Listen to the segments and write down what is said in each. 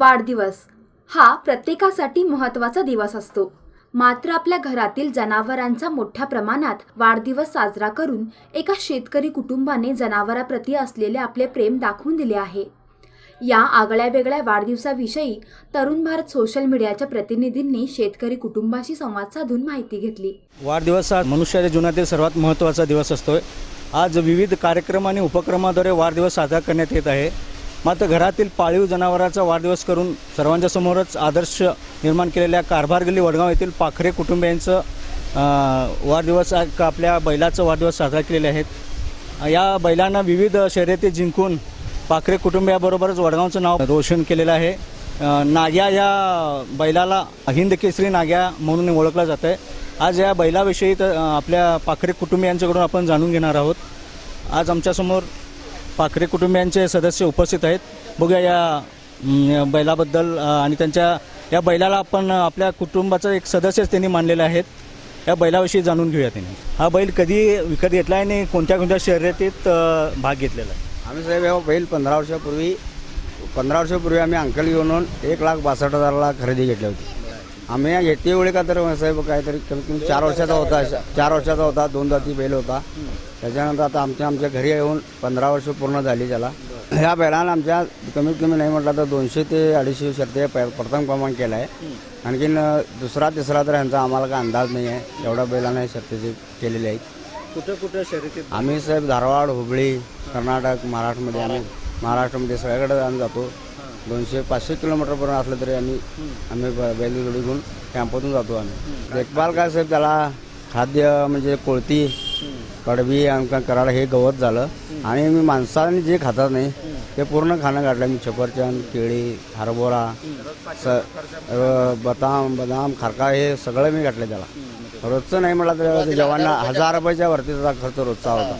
वाढदिवस. हा प्रत्येकासाठी महत्त्वाचा दिवस असतो. मात्र आपल्या घरातील जनावरांचा मोठ्या प्रमाणात वाढदिवस साजरा करून एका शेतकरी कुटुंबाने जनावराप्रती असलेले आपले प्रेम दाखवून दिले आहे. या आगळ्या वेगळ्या वाढदिवसाविषयी तरुण भारत सोशल मीडियाच्या प्रतिनिधींनी शेतकरी कुटुंबाशी संवाद साधून माहिती घेतली. वाढदिवस हा मनुष्याच्या जीवनातील सर्वात महत्त्वाचा दिवस असतो आज विविध कार्यक्रम आणि उपक्रमाद्वारे वाढदिवस साजरा करण्यात येत आहे. मात्र घरातील पाळीव जनावराचा वाढदिवस करून सर्वांच्या समोरच आदर्श निर्माण केलेल्या कारभार गल्ली वडगाव येथील पाखरे कुटुंबियांचं वाढदिवस आपल्या बैलाचं वाढदिवस साजरा केलेले आहेत. या बैलांना विविध शर्यती जिंकून पाखरे कुटुंबियाबरोबरच वडगावचं नाव रोशन केलेलं आहे. नाग्या या बैलाला हिंद केसरी नाग्या म्हणून ओळखलं जातं आहे आज या बैलाविषयी तर आपल्या पाखरे कुटुंबियांच्याकडून आपण जाणून घेणार आहोत. आज आमच्यासमोर पाखरे कुटुंबियांचे सदस्य उपस्थित आहेत. बघूया या बैलाबद्दल आणि त्यांच्या या बैलाला आपण आपल्या कुटुंबाचा एक सदस्यच त्यांनी मानलेले आहेत या बैलाविषयी जाणून घेऊया त्यांनी. हा बैल कधी विकत घेतला आहे आणि कोणत्या कोणत्या शर्यतीत भाग घेतलेला आहे? आम्ही साहेब हा बैल पंधरा वर्षापूर्वी पंधरा वर्षापूर्वी आम्ही अंकल घेऊन एक लाख बासष्ट हजाराला खरेदी घेतली होती. आम्ही या घेते वेळी का तर साहेब काहीतरी कमीत कमी चार वर्षाचा होता चार वर्षाचा होता दोन जाती बैल होता. त्याच्यानंतर आता आमच्या आमच्या घरी येऊन पंधरा वर्ष पूर्ण झाली त्याला. ह्या बैलाला आमच्या कमीत कमी नाही म्हटलं तर दोनशे ते अडीचशे शर्ती प्रथम क्रमांक केला आहे आणखीन दुसरा तिसरा तर ह्यांचा आम्हाला काय अंदाज नाही आहे एवढ्या बैलांना हे शर्ती केलेली आहेत. कुठं कुठं शर्यतीत आम्ही साहेब धारवाड हुबळी कर्नाटक महाराष्ट्रामध्ये आम्ही महाराष्ट्रामध्ये सगळ्याकडे आम्ही जातो. दोनशे पाचशे किलोमीटरपर्यंत असलं तरी आम्ही आम्ही ब- बैलजोडी घेऊन कॅम्पातून जातो आम्ही. देखभाल काय साहेब त्याला खाद्य म्हणजे कोळती कडबी आमका करायला हे गवत झालं. आणि मी माणसाने जे खातात नाही ते पूर्ण खाणं काढलं. मी छपरचंद केळी हरभरा स बदाम बदाम खारका हे सगळं मी घातलं त्याला. रोजचं नाही म्हटलं तर जवांना हजार रुपयाच्या वरती त्याचा खर्च रोजचा होता.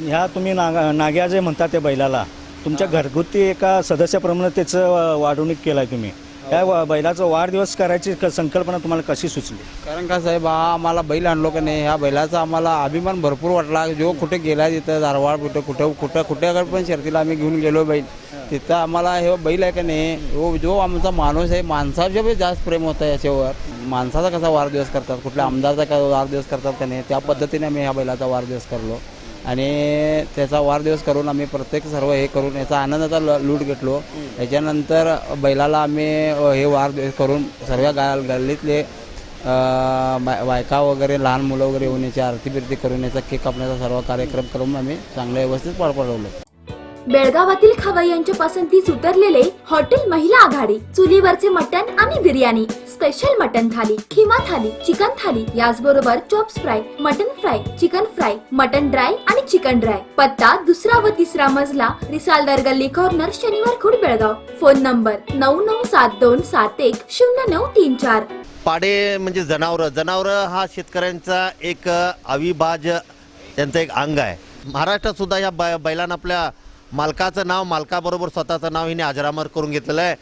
ह्या तुम्ही नागा नाग्या जे म्हणता त्या बैलाला तुमच्या घरगुती एका सदस्याप्रमाणे त्याचं वाढवणूक केलं आहे तुम्ही या वा- बैलाचा वाढदिवस करायची क- संकल्पना तुम्हाला कशी सुचली? कारण का साहेब हा आम्हाला बैल आणलो का नाही ह्या बैलाचा आम्हाला अभिमान भरपूर वाटला. जो कुठे गेला तिथं धारवाड कुठं कुठं कुठं कुठे पण शर्तीला आम्ही घेऊन गेलो बैल तिथं आम्हाला हे बैल आहे का नाही हो जो आमचा माणूस आहे माणसाच्या बी जास्त प्रेम होतं याच्यावर. माणसाचा कसा वाढदिवस करतात कुठल्या आमदारचा का वाढदिवस करतात का नाही त्या पद्धतीने आम्ही ह्या बैलाचा वाढदिवस करलो. आणि त्याचा वाढदिवस करून आम्ही प्रत्येक सर्व हे करून याचा आनंदाचा ल- लूट घेतलो. त्याच्यानंतर बैलाला आम्ही हे वाढदिवस करून सर्व गा गल्लीतले बाय- बायका वगैरे लहान मुलं वगैरे येऊन याची आरती बिरती करून याचा केक कापण्याचा सर्व कार्यक्रम करून आम्ही चांगल्या व्यवस्थित पार पडवलो. बेळगावातील खवय्यांच्या पसंतीस उतरलेले हॉटेल महिला आघाडी चुलीवरचे मटण आणि biryani special mutton thali keema thali chicken thali याचबरोबर chops fry mutton fry chicken fry mutton dry आणि चिकन ड्राय पत्ता दुसरा व तिसरा मजला रिसालदार गल्ली कॉर्नर शनिवार खुड बेळगाव. फोन नंबर नऊ नऊ सात दोन सात एक शून्य नऊ तीन चार. पाडे म्हणजे जनावरं. जनावरं हा शेतकऱ्यांचा एक अविभाज्य त्यांचं एक अंग आहे. महाराष्ट्रात सुद्धा या बै बैलांना आपल्या मालकाचं नाव मालकाबरोबर स्वतःचं नाव हिने अजरामर करून घेतलेलं आहे.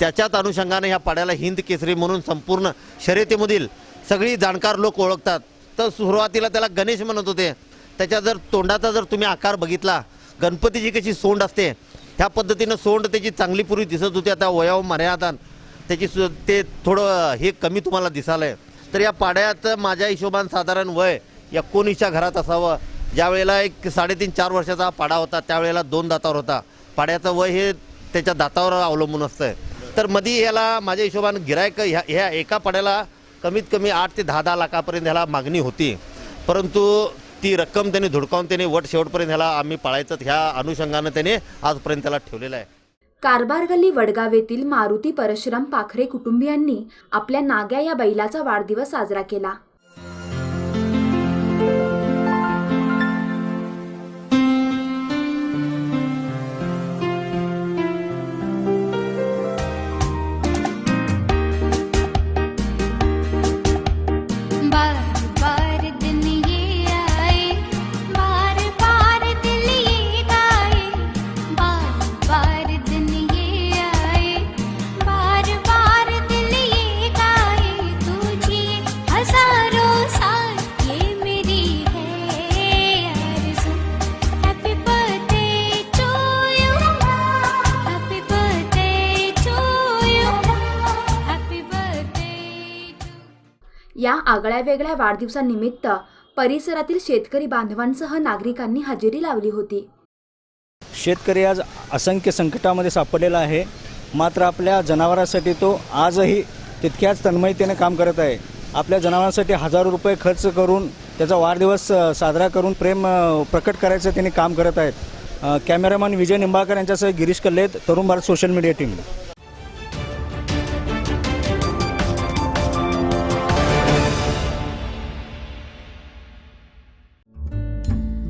त्याच्याच अनुषंगाने ह्या पाड्याला हिंद केसरी म्हणून संपूर्ण शर्यतीमधील सगळी जाणकार लोक ओळखतात. तर सुरुवातीला त्याला गणेश म्हणत होते. त्याच्या जर तोंडाचा जर तुम्ही आकार बघितला गणपतीची कशी सोंड असते ह्या पद्धतीनं सोंड त्याची चांगली पूर्वी दिसत होती. आता वयाव मर्यादान त्याची सु ते थोडं हे कमी तुम्हाला दिसालं आहे तर या पाड्यात माझ्या हिशोबान साधारण वय एकोणीसच्या घरात असावं. ज्या वेळेला एक साडेतीन चार वर्षाचा पाडा होता त्यावेळेला दोन दातावर होता. पाड्याचं वय हे त्याच्या दातावर अवलंबून असतं तर मधी याला माझ्या हिशोबानं गिरायक ह्या ह्या एका पाड्याला कमीत कमी आठ ते दहा दहा लाखापर्यंत ह्याला मागणी होती. परंतु ती रक्कम त्याने धुडकावून त्याने वट शेवटपर्यंत ह्याला आम्ही पाळायचं ह्या अनुषंगानं त्याने आजपर्यंत त्याला ठेवलेलं आहे. कारभार गल्ली वडगाव येथील मारुती परशुराम पाखरे कुटुंबियांनी आपल्या नाग्या या बैलाचा वाढदिवस साजरा केला. या आगळ्या वेगळ्या वाढदिवसानिमित्त परिसरातील शेतकरी बांधवांसह नागरिकांनी हजेरी लावली होती. शेतकरी आज असंख्य संकटामध्ये सापडलेला आहे. मात्र आपल्या जनावरांसाठी तो आजही तितक्याच तन्मयतेने काम करत आहे. आपल्या जनावरांसाठी हजारो रुपये खर्च करून त्याचा वाढदिवस साजरा करून प्रेम प्रकट करायचं त्यांनी काम करत आहेत. कॅमेरामॅन विजय निंबाळकर यांच्यासह Girish Kallet Tarun Bharat social media team.